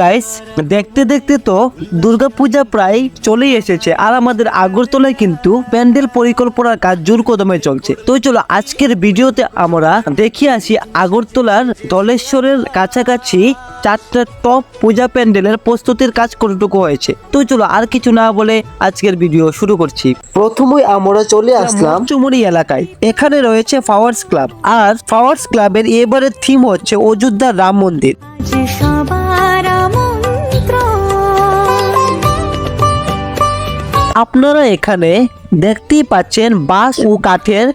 Guys দেখতে দেখতে তো দুর্গাপূজা প্রায় চলেই এসেছে। আর আমাদের আগরতলায় কিন্তু প্যান্ডেল পরিকল্পনার কাজ জোর কদমে চলছে। তো চলো আজকের ভিডিওতে আমরা দেখে আসি আগরতলার দলেশ্বরের কাছাকাছি চারটা টপ পূজা প্যান্ডেলের প্রস্তুতির কাজ কতটুকু হয়েছে। তো চলো আর কিছু না বলে আজকের ভিডিও শুরু করছি। প্রথমেই আমরা চলে আসলাম চুমুরি এলাকায়। এখানে রয়েছে ফ্লাওয়ার্স ক্লাব আর ফ্লাওয়ার্স ক্লাবের এবারের থিম হচ্ছে অযোধ্যার রাম মন্দির। সবার আপনারা এখানে দেখতেই পাচ্ছেন বাঁশ ও কাঠের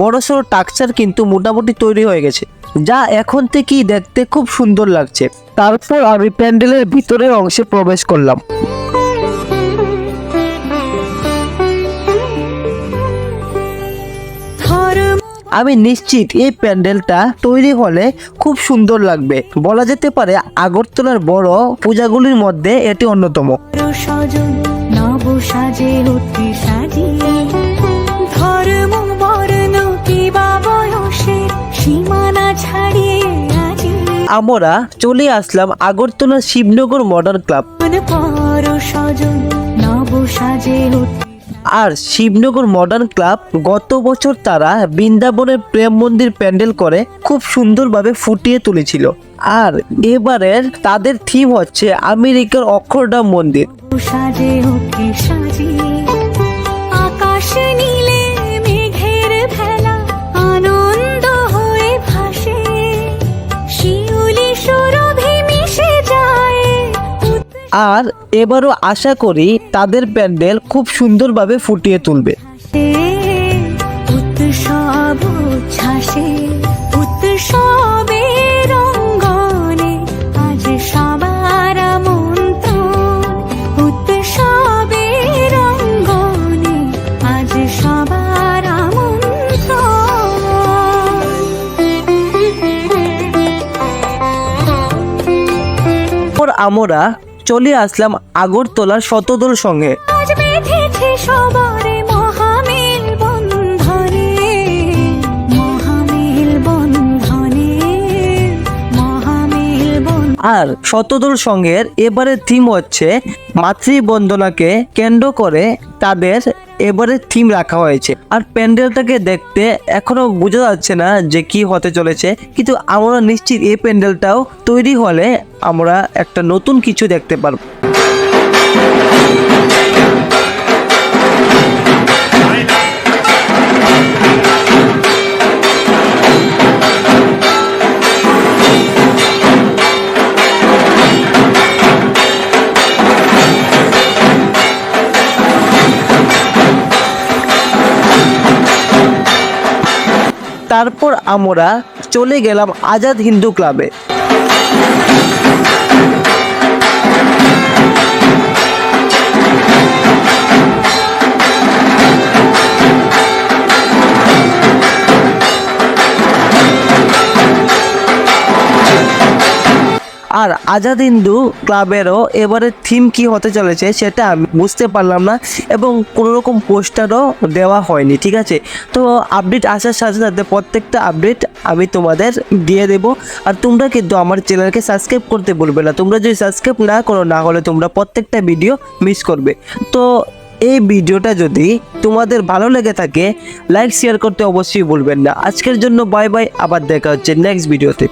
বড়সড় টাকচার কিন্তু মোটামুটি তৈরি হয়ে গেছে, যা এখন থেকেই দেখতে খুব সুন্দর লাগছে। তারপর আমি প্যান্ডেলের ভিতরের অংশে প্রবেশ করলাম। আমি নিশ্চিত এই প্যান্ডেলটা তৈরি হলে খুব সুন্দর লাগবে। বলা যেতে পারে আগরতলার বড় পূজাগুলির মধ্যে এটি অন্যতম। সাজে অতি ধর্ম বর্ণ কিবা বয়সের সীমানা ছাড়িয়ে আজি আমরা চলে আসলাম আগরতলা শিবনগর মডার্ন ক্লাব। পর সজন নব সাজে অতি আর শিবনগর মডার্ন ক্লাব গত বছর তারা বৃন্দাবনের প্রেম মন্দির প্যান্ডেল করে খুব সুন্দরভাবে ফুটিয়ে তুলেছিল। আর এবারের তাদের থিম হচ্ছে আমেরিকার অক্ষরধাম মন্দির। সাজে অতি সাজিয়ে আকাশ নীলে মেঘের ভেলা আনন্দ হয়ে ভাসে। শিউলি সুরভি মিশে যায় আর এবারও আশা করি তাদের প্যান্ডেল খুব সুন্দরভাবে ফুটিয়ে তুলবে। উৎসব উচ্ছ্বাসে উৎসবের আমরা চলে আসলাম আগরতলার শতদল সঙ্গে। আর শতদল সঙ্গের এবারে থিম হচ্ছে মাতৃবন্দনাকে কেন্দ্র করে তাদের এবারে থিম রাখা হয়েছে। আর প্যান্ডেলটাকে দেখতে এখনও বোঝা যাচ্ছে না যে কি হতে চলেছে কিন্তু আমরা নিশ্চিত এই প্যান্ডেলটাও তৈরি হলে আমরা একটা নতুন কিছু দেখতে পারব। তারপর আমরা চলে গেলাম আজাদ হিন্দু ক্লাবে। আর আজাদ হিন্দু ক্লাবেরও এবারে থিম কি হতে চলেছে সেটা আমি বুঝতে পারলাম না এবং কোনো রকম পোস্টারও দেওয়া হয়নি, ঠিক আছে? তো আপডেট আসার সাথে সাথে প্রত্যেকটা আপডেট আমি তোমাদের দিয়ে দেব। আর তোমরা কিন্তু আমার চ্যানেলকে সাবস্ক্রাইব করতে বলবে না। তোমরা যদি সাবস্ক্রাইব না করো, না হলে তোমরা প্রত্যেকটা ভিডিও মিস করবে। তো এই ভিডিওটা যদি তোমাদের ভালো লেগে থাকে লাইক শেয়ার করতে অবশ্যই ভুলবেন না। আজকের জন্য বাই বাই আবার দেখা হচ্ছে নেক্সট ভিডিওতে